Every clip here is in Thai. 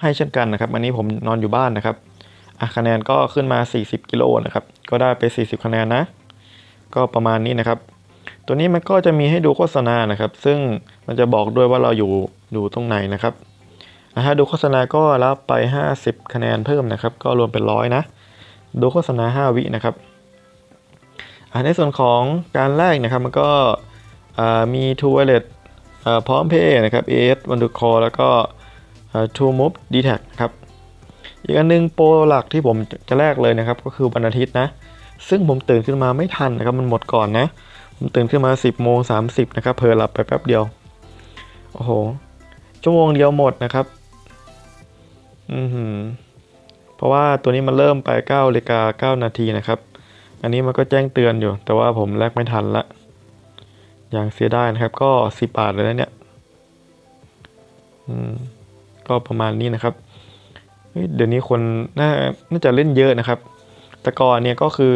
ให้เช่นกันนะครับ อันนี้ผมนอนอยู่บ้านนะครับอะคะแนนก็ขึ้นมา 40 กิโลนะครับ ก็ได้ไป 40 คะแนนนะ ก็ประมาณนี้นะครับ ตัวนี้มันก็จะมีให้ดูโฆษณานะครับ ซึ่งมันจะบอกด้วยว่าเราอยู่อยู่ตรงไหนนะครับถ้าดูโฆษณาก็รับไป 50 คะแนนเพิ่มนะครับ ก็รวมเป็นร้อยนะ ดูโฆษณา 5 วินะครับในส่วนของการแลกนะครับ มันก็มี True Wallet อ่าพร้อมเพย์นะครับ AS One to Call แล้วก็ อ่า True Move d t a c ครับ อีกอันหนึงโปรหลักที่ผมจะแลกเลยนะครับ ก็คือวันอาทิตย์นะ ซึ่งผมตื่นขึ้นมาไม่ทันนะครับ มันหมดก่อนนะ ผมตื่นขึ้นมา 10โมง30นะครับเพลหลับไปแป๊บเดียว โอ้โห ชั่วโมงเดียวหมดนะครับ อือหือ เพราะว่าตัวนี้มันเริ่มไป9นาฬิกา9นาทีนะครับ อันนี้มันก็แจ้งเตือนอยู่ แต่ว่าผมแลกไม่ทันละ อย่างเสียดายนะครับ ก็ 10 บาทเลยนะเนี่ย อืม ก็ประมาณนี้นะครับเดี๋ยวนี้คนน่าน่าจะเล่นเยอะนะครับ แต่ก่อนเนี่ยก็คือ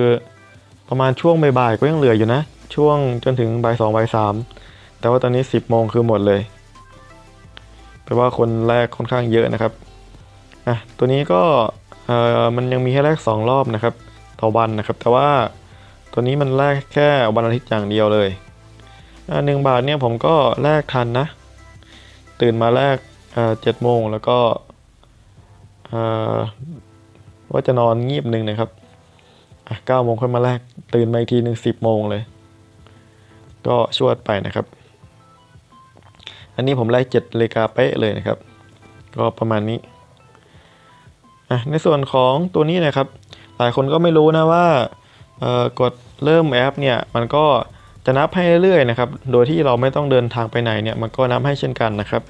ประมาณช่วงบ่ายๆก็ยังเหลืออยู่นะ ช่วงจนถึงบ่ายสองบ่ายสามแต่ว่าตอนนี้ 10โมงคือหมดเลยแปลว่าคนแรกค่อนข้างเยอะนะครับอะตัวนี้ก็เอ่อมันยังมีให้แรก2 รอบนะครับต่อวันนะครับ แต่ว่าตัวนี้มันแรกแค่วันอาทิตย์อย่างเดียวเลยอะหนึ่งบาทเนี่ยผมก็แลกทันนะ ตื่นมาแรก เอ่อเจ็ดโมงแล้วก็เอ่อว่าจะนอนงีบหนึ่งนะครับอะเก้าโมงค่อยมาแรกตื่นมาอีกทีหนึ่งสิบโมงเลย ก็ชวดไปนะครับ อันนี้ผมไล่เจ็ดเลกาเป๊ะเลยนะครับ ก็ประมาณนี้อะในส่วนของตัวนี้นะครับ หลายคนก็ไม่รู้นะว่าเอ่อกดเริ่มแอปเนี่ยมันก็จะนับให้เรื่อยๆนะครับ โดยที่เราไม่ต้องเดินทางไปไหนเนี่ยมันก็นับให้เช่นกันนะครับ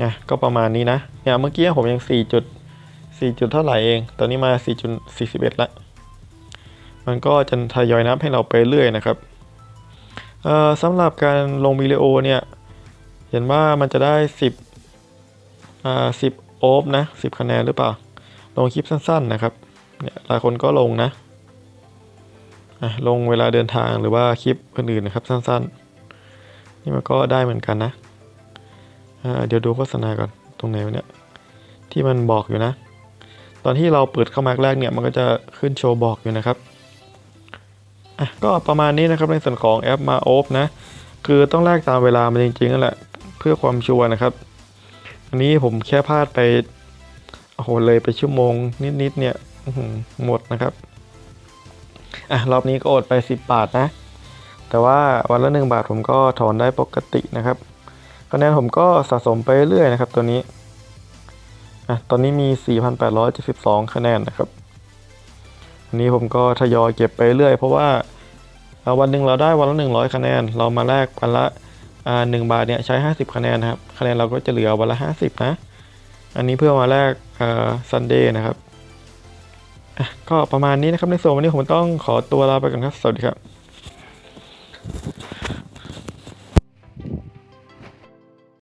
นี่ยก็ประมาณนี้นะเนี่ยเมื่อกี้ผมยัง4จุด4จุดเท่าไหร่เอง ตอนนี้มา4จุด41ละมันก็จะทยอยนับให้เราไปเรื่อยนะครับสำหรับการลงวิดีโอเนี่ย เห็นว่ามันจะได้ 10อ่า10โอฟนะ10 คะแนนหรือเปล่า ลงคลิปสั้นๆนะครับเนี่ยหลายคนก็ลงนะลงเวลาเดินทางหรือว่าคลิปอื่นๆนะครับสั้นๆ นี่มันก็ได้เหมือนกันนะ เดี๋ยวดูโฆษณาก่อนตรงไหนวะเนี่ยที่มันบอกอยู่นะ ตอนที่เราเปิดเข้ามาแรกเนี่ยมันก็จะขึ้นโชว์บอกอยู่นะครับอะก็ประมาณนี้นะครับในส่วนของแอปมาโอฟนะคือต้องแลกตามเวลามันจริงๆนั่นแหละเพื่อความชัวร์นะครับ อันนี้ผมแค่พลาดไปโอ้โหเลยไปชั่วโมงนิดๆเนี่ยอื้อหือหมดนะครับอะรอบนี้ก็อดไป 10 บาทนะ แต่ว่าวันละ 1 บาทผมก็ถอนได้ปกตินะครับ คะแนนผมก็สะสมไปเรื่อยนะครับตัวนี้อะตอนนี้มี 4,872 คะแนนนะครับอันนี้ผมก็ทยอยเก็บไปเรื่อยเพราะว่าวันหนึ่งเราได้วันละ 100 คะแนน เรามาแลกวันละอ่าหนึ่งบาทเนี่ยใช้ 50 คะแนนนะครับ คะแนนเราก็จะเหลือวันละ 50 นะ อันนี้เพื่อมาแลกอ่อซันเดย์นะครับอะก็ประมาณนี้นะครับในส่วนวันนี้ผมต้องขอตัวลาไปก่อนครับ สวัสดีครับ